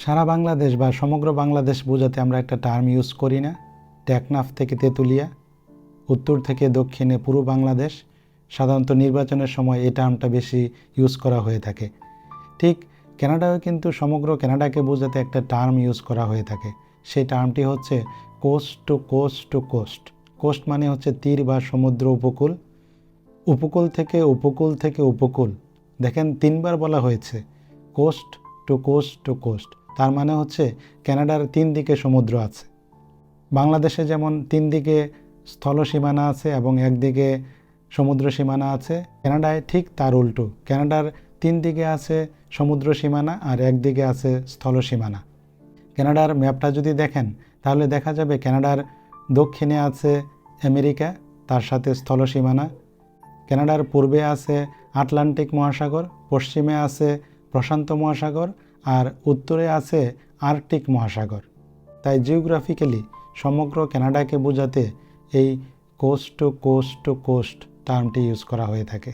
সারা বাংলাদেশ বা সমগ্র বাংলাদেশ বোঝাতে আমরা একটা টার্ম ইউজ করি না। টেকনাফ থেকে তেঁতুলিয়া, উত্তর থেকে দক্ষিণে পুরো বাংলাদেশ। সাধারণত নির্বাচনের সময় এই টার্মটা বেশি ইউজ করা হয়ে থাকে। ঠিক কানাডাও কিন্তু সমগ্র কানাডাকে বোঝাতে একটা টার্ম ইউজ করা হয়ে থাকে। সেই টার্মটি হচ্ছে coast to coast to coast coast মানে হচ্ছে তীর বা সমুদ্র উপকূল। উপকূল থেকে উপকূল থেকে উপকূল। দেখেন তিনবার বলা হয়েছে। Coast to coast to coast তার মানে হচ্ছে কানাডার তিন দিকে সমুদ্র আছে। বাংলাদেশে যেমন তিন দিকে স্থল সীমানা আছে এবং একদিকে সমুদ্র সীমানা আছে, কানাডায় ঠিক তার উল্টো। কানাডার তিন দিকে আছে সমুদ্র সীমানা আর একদিকে আছে স্থল সীমানা। কানাডার ম্যাপটা যদি দেখেন, তাহলে দেখা যাবে কানাডার দক্ষিণে আছে আমেরিকা, তার সাথে স্থল সীমানা। কানাডার পূর্বে আছে আটলান্টিক মহাসাগর, পশ্চিমে আছে প্রশান্ত মহাসাগর আর উত্তরে আছে আর্কটিক মহাসাগর। তাই জিওগ্রাফিক্যালি সমগ্র কানাডাকে বোঝাতে এই coast to coast to coast টার্মটি ইউজ করা হয়ে থাকে।